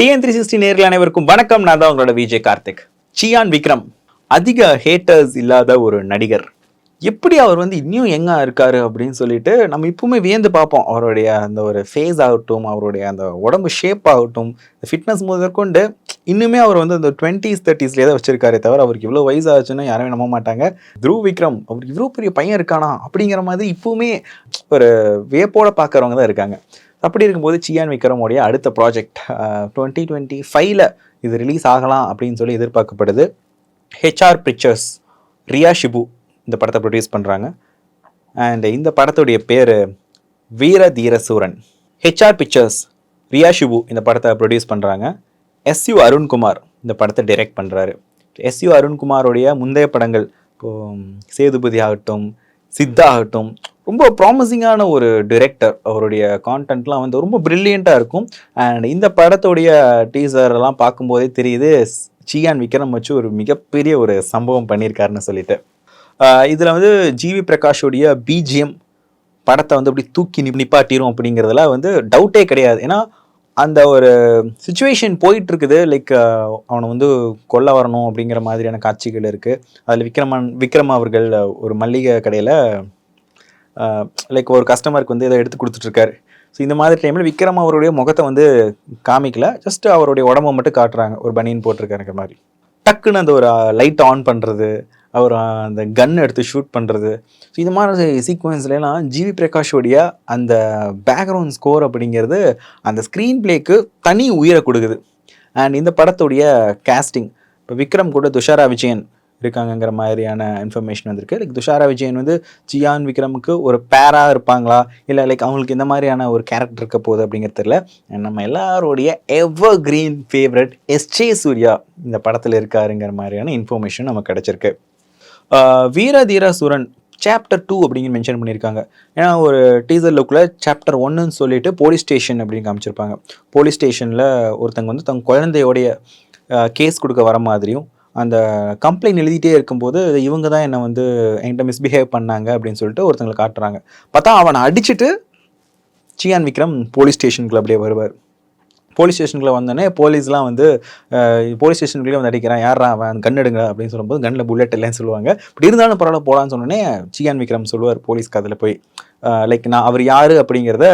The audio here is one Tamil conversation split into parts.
டிஎன் த்ரீ சிக்ஸ்டி நேரில் அனைவருக்கும் வணக்கம். நான் தான் உங்களோட விஜய் கார்த்திக். சியான் விக்ரம் அதிக ஹேட்டர்ஸ் இல்லாத ஒரு நடிகர். எப்படி அவர் வந்து இன்னும் எங்கே இருக்காரு அப்படின்னு சொல்லிட்டு நம்ம இப்பவுமே வியந்து பார்ப்போம். அவருடைய அந்த ஒரு ஃபேஸ் ஆகட்டும் அவருடைய அந்த உடம்பு ஷேப் ஆகட்டும் ஃபிட்னஸ் முதற்கொண்டு இன்னுமே அவர் வந்து அந்த டுவெண்ட்டிஸ் தேர்ட்டிஸ்லேயே தான் வச்சிருக்காரே தவிர அவருக்கு இவ்வளோ வயசாச்சுன்னு யாருமே நம்ப மாட்டாங்க. த்ரூ விக்ரம் அவருக்கு இவ்வளோ பெரிய பையன் இருக்கானா அப்படிங்கிற மாதிரி இப்பவுமே ஒரு வியப்போட பார்க்குறவங்க தான் இருக்காங்க. அப்படி இருக்கும்போது சியான் விக்ரமோடைய அடுத்த ப்ராஜெக்ட் டுவெண்ட்டி டுவெண்ட்டி ஃபைவ்ல இது ரிலீஸ் ஆகலாம் அப்படின்னு சொல்லி எதிர்பார்க்கப்படுது. ஹெச்ஆர் பிக்சர்ஸ் ரியா ஷிபு இந்த படத்தை ப்ரொடியூஸ் பண்ணுறாங்க அண்ட் இந்த படத்துடைய பேர் வீர தீரசூரன் ஹெச்ஆர் பிக்சர்ஸ் ரியா ஷிபு இந்த படத்தை ப்ரொடியூஸ் பண்ணுறாங்க எஸ்யு அருண்குமார் இந்த படத்தை டைரக்ட் பண்ணுறாரு எஸ்யு அருண்குமாரோடைய முந்தைய படங்கள் இப்போது சேதுபதி ஆகட்டும் சித்தா ஆகட்டும் ரொம்ப ப்ராமிசிங்கான ஒரு டிரெக்டர் அவருடைய கான்டென்ட்லாம் வந்து ரொம்ப ப்ரில்லியண்ட்டாக இருக்கும். அண்ட் இந்த படத்துடைய டீசர்லாம் பார்க்கும்போதே தெரியுது சியான் விக்ரம் வச்சு ஒரு மிகப்பெரிய ஒரு சம்பவம் பண்ணியிருக்காருன்னு சொல்லிட்டு. இதில் வந்து ஜிவி பிரகாஷோடைய பிஜிஎம் படத்தை வந்து அப்படி தூக்கி நி- நிப்பாட்டிரும் அப்படிங்கிறதுல வந்து டவுட்டே கிடையாது. ஏன்னா அந்த ஒரு சுச்சுவேஷன் போயிட்டு இருக்குது லைக் அவனை வந்து கொல்ல வரணும் அப்படிங்கிற மாதிரியான காட்சிகள் இருக்குது அதில் விக்ரமன் விக்ரம் அவர்கள் ஒரு மல்லிகை கடையில் லைக் ஒரு கஸ்டமருக்கு வந்து இதை எடுத்து கொடுத்துட்ருக்காரு. ஸோ இந்த மாதிரி டைமில் விக்ரம் அவருடைய முகத்தை வந்து காமிக்கல. ஜஸ்ட் அவருடைய உடம்ப மட்டும் காட்டுறாங்க. ஒரு பனியன் போட்டிருக்காருங்கிற மாதிரி. டக்குன்னு அந்த ஒரு லைட் ஆன் பண்ணுறது அவர் அந்த கன் எடுத்து ஷூட் பண்ணுறது ஸோ இந்த மாதிரி சீக்வன்ஸ்லாம் ஜிவி பிரகாஷோடைய அந்த பேக்ரவுண்ட் ஸ்கோர் அப்படிங்கிறது அந்த ஸ்க்ரீன் பிளேக்கு தனி உயிரை கொடுக்குது. அண்ட் இந்த படத்துடைய கேஸ்டிங் இப்போ விக்ரம் கூட துஷாரா விஜயன் இருக்காங்கங்கிற மாதிரியான இன்ஃபர்மேஷன் வந்திருக்கு. லைக் துஷாரா விஜயன் வந்து ஜியான் விக்ரமுக்கு ஒரு பேரா இருப்பாங்களா? இல்லை லைக் அவங்களுக்கு இந்த மாதிரியான ஒரு கேரக்டர் இருக்க போகுது அப்படிங்கிறது தெரியல. நம்ம எல்லாருடைய எவர் கிரீன் ஃபேவரட் எஸ்ஜே சூர்யா இந்த படத்தில் இருக்காருங்கிற மாதிரியான இன்ஃபர்மேஷன் நமக்கு கிடச்சிருக்கு. வீரதீரா வீர தீர சூரன் சாப்டர் டூ அப்படிங்கிற மென்ஷன் பண்ணியிருக்காங்க. ஏன்னா ஒரு டீசர் லுக்கில் சாப்டர் ஒன்றுன்னு சொல்லிட்டு போலீஸ் ஸ்டேஷன் அப்படின்னு காமிச்சிருப்பாங்க. போலீஸ் ஸ்டேஷனில் ஒருத்தங்க வந்து தங்க குழந்தையோடைய கேஸ் கொடுக்க வர மாதிரியும் அந்த கம்ப்ளைண்ட் எழுதிட்டே இருக்கும்போது இவங்க தான் என்னை வந்து என்கிட்ட மிஸ்பிஹேவ் பண்ணாங்க அப்படின்னு சொல்லிட்டு ஒருத்தங்களை காட்டுறாங்க. பார்த்தா அவனை அடிச்சுட்டு சியான் விக்ரம் போலீஸ் ஸ்டேஷனுக்குள்ள அப்படியே வருவார். போலீஸ் ஸ்டேஷனுக்குள்ள வந்தோடனே போலீஸ்லாம் வந்து போலீஸ் ஸ்டேஷனுக்குள்ளே வந்து அடிக்கிறான். யாரா அவன் கன் எடுங்க அப்படின்னு சொல்லும்போது கண்ணில் புல்லட் இல்லைன்னு சொல்லுவாங்க. இப்படி இருந்தாலும் பரவாயில்ல போகலான்னு சொன்னோடனே சியான் விக்ரம் சொல்லுவார் போலீஸ் கதில் போய். லைக் நான் அவர் யார் அப்படிங்கிறத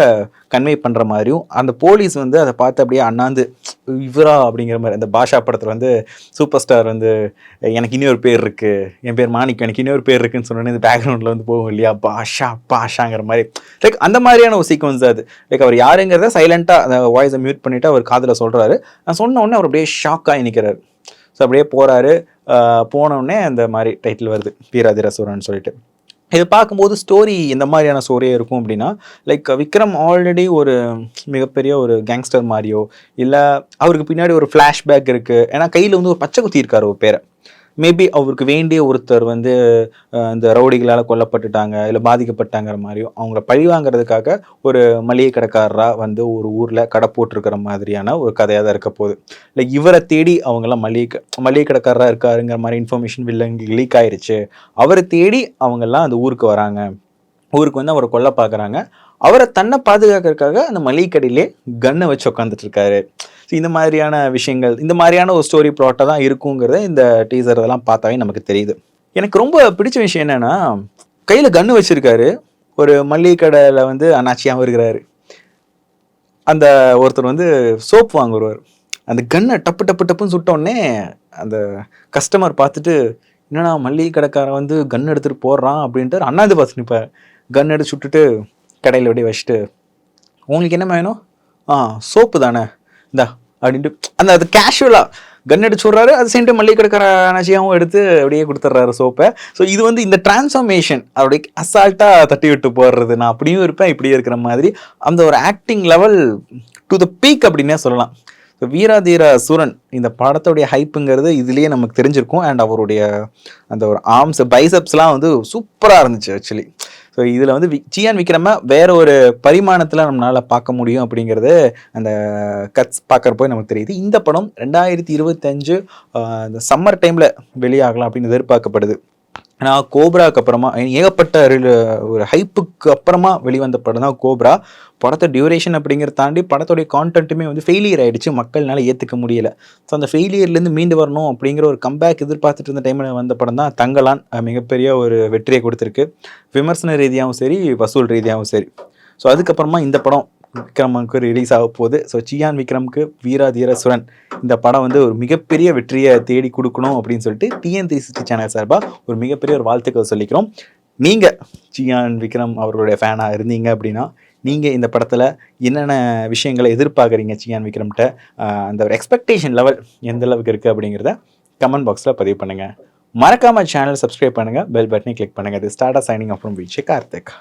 கன்வே பண்ணுற மாதிரியும் அந்த போலீஸ் வந்து அதை பார்த்து அப்படியே அண்ணாந்து இவரா அப்படிங்கிற மாதிரி அந்த பாஷா படத்தில் வந்து சூப்பர் ஸ்டார் வந்து எனக்கு இன்னொரு பேர் இருக்குது என் பேர் மாணிக்கம் எனக்கு இன்னொரு பேர் இருக்குன்னு சொன்னோன்னே இந்த பேக்ரவுண்டில் வந்து போகும் இல்லையா? பாஷா பாஷாங்கிற மாதிரி. லைக் அந்த மாதிரியான ஒரு சீக்வன்ஸ் அது. லைக் அவர் யாருங்கிறத சைலண்ட்டாக அந்த வாய்ஸை மியூட் பண்ணிவிட்டு அவர் காதில் சொல்கிறாரு நான் சொன்ன உடனே அவர் அப்படியே ஷாக்காகி நிற்கிறார் ஸோ அப்படியே போகிறாரு போனோடனே அந்த மாதிரி டைட்டில் வருது வீராதிரசூரன் சொல்லிட்டு. இது பார்க்கும்போது ஸ்டோரி இந்த மாதிரியான ஸ்டோரியாக இருக்கும் அப்படின்னா லைக் விக்ரம் ஆல்ரெடி ஒரு மிகப்பெரிய ஒரு கேங்ஸ்டர் மாதிரியோ இல்லை அவருக்கு பின்னாடி ஒரு ஃப்ளாஷ்பேக் இருக்குது ஏன்னா கையில் வந்து ஒரு பச்சை குத்தி இருக்கார் ஒரு பேரை. மேபி அவருக்கு வேண்டிய ஒருத்தர் வந்து இந்த ரவுடிகளால் கொல்லப்பட்டுட்டாங்க இல்லை பாதிக்கப்பட்டாங்கிற மாதிரியோ அவங்கள பழி வாங்குறதுக்காக ஒரு மளிகை கடைக்காரராக வந்து ஒரு ஊரில் கடை போட்டிருக்கிற மாதிரியான ஒரு கதையாக தான் இருக்க போகுது. இல்லை இவரை தேடி அவங்கெல்லாம் மளிகை மளிகை கடைக்காரராக இருக்காருங்கிற மாதிரி இன்ஃபர்மேஷன் வில்லங்க லீக் ஆயிடுச்சு அவரை தேடி அவங்கெல்லாம் அந்த ஊருக்கு வராங்க. ஊருக்கு வந்து அவரை கொல்ல பார்க்குறாங்க. அவரை தன்னை பாதுகாக்கிறதுக்காக அந்த மளிகை கடையிலே கன்னை வச்சு உட்காந்துட்டு இருக்காரு. ஸோ இந்த மாதிரியான விஷயங்கள் இந்த மாதிரியான ஒரு ஸ்டோரி ப்ளாட்டாக தான் இருக்குங்கிறத இந்த டீசர் இதெல்லாம் பார்த்தாவே நமக்கு தெரியுது. எனக்கு ரொம்ப பிடிச்ச விஷயம் என்னென்னா கையில் கன்று வச்சுருக்காரு. ஒரு மளிகை கடையில் வந்து அண்ணாச்சியாகவும் இருக்கிறாரு. அந்த ஒருத்தர் வந்து சோப் வாங்க வருவார் அந்த கன்னை டப்பு டப்பு டப்புன்னு சுட்டோடனே அந்த கஸ்டமர் பார்த்துட்டு என்னடா மல்லிகை கடைக்காரன் வந்து கன் எடுத்துகிட்டு போடுறான் அப்படின்ட்டு அண்ணாந்து பார்த்து நிற்பார் கன் எடுத்து சுட்டுட்டு கடையில் அப்படியே வச்சுட்டு உங்களுக்கு என்ன வேணும்? ஆ சோப்பு தானே. இந்தா அப்படின்ட்டு. அந்த அது கேஷுவலாக கன் அடிச்சு விட்றாரு அது சேம் டைம் மல்லிகை கடைக்கார அனர்ஜியாகவும் எடுத்து அப்படியே கொடுத்துட்றாரு சோப்பை. ஸோ இது வந்து இந்த டிரான்ஸ்ஃபர்மேஷன் அவருடைய அசால்ட்டாக தட்டி விட்டு போடுறது. நான் அப்படியும் இருப்பேன் இப்படியும் இருக்கிற மாதிரி. அந்த ஒரு acting level to the peak அப்படின்னே சொல்லலாம். ஸோ வீராதீர சூரன் இந்த படத்துடைய ஹைப்புங்கிறது இதுலேயே நமக்கு தெரிஞ்சிருக்கும். அண்ட் அவருடைய அந்த ஒரு ஆர்ம்ஸ் பைசப்ஸ்லாம் வந்து சூப்பராக இருந்துச்சு ஆக்சுவலி ஸோ இதில் வந்து வி- சியான் விக்ரம வேற ஒரு பரிமாணத்தில் நம்மளால் பார்க்க முடியும் அப்படிங்கிறது அந்த கட்ஸ் பார்க்குறப்போ நமக்கு தெரியுது. இந்த படம் ரெண்டாயிரத்தி இருபத்தஞ்சு இந்த சம்மர் டைமில் வெளியாகலாம் அப்படின்னு எதிர்பார்க்கப்படுது. ஏன்னா கோப்ராக்கு அப்புறமா ஏகப்பட்ட ரில- ஒரு ஹைப்புக்கு அப்புறமா வெளிவந்த படம் தான் கோப்ரா. படத்தை டியூரேஷன் அப்படிங்கிறத தாண்டி படத்துடைய கான்டென்ட்டுமே வந்து ஃபெயிலியர் ஆகிடுச்சு மக்கள்னால ஏற்றுக்க முடியல. ஸோ அந்த ஃபெயிலியர்லேருந்து மீண்டு வரணும் அப்படிங்கிற ஒரு கம்பேக் எதிர்பார்த்துட்டு இருந்த டைமில் வந்த படம் தான் தங்கலான் மிகப்பெரிய ஒரு வெற்றியை கொடுத்துருக்கு. விமர்சன ரீதியாகவும் சரி வசூல் ரீதியாகவும் சரி. ஸோ அதுக்கப்புறமா இந்த படம் விக்ரமுக்கு ரிலீஸ் ஆக போகுது. ஸோ சியான் விக்ரம்க்கு வீரா தீர சுரன் இந்த படம் வந்து ஒரு மிகப்பெரிய வெற்றியை தேடி கொடுக்கணும் அப்படின்னு சொல்லிட்டு டிஎன் த்ரீ சிக்ஸ்டி சேனல் சார்பாக ஒரு மிகப்பெரிய ஒரு வாழ்த்துக்கள் சொல்லிக்கிறோம். நீங்கள் சியான் விக்ரம் அவர்களுடைய ஃபேனாக இருந்தீங்க அப்படின்னா நீங்கள் இந்த படத்தில் என்னென்ன விஷயங்களை எதிர்பார்க்குறீங்க சியான் விக்ரம்கிட்ட அந்த ஒரு எக்ஸ்பெக்டேஷன் லெவல் எந்த அளவுக்கு இருக்குது அப்படிங்கிறத கமெண்ட் பாக்ஸில் பதிவு பண்ணுங்கள் மறக்காமல் சேனல் சப்ஸ்கிரைப் பண்ணுங்கள் பெல் பட்டனை கிளிக் பண்ணுங்கள் இது ஸ்டார்டா சைனிங் அப்புறம் விஜய் கார்த்திக்.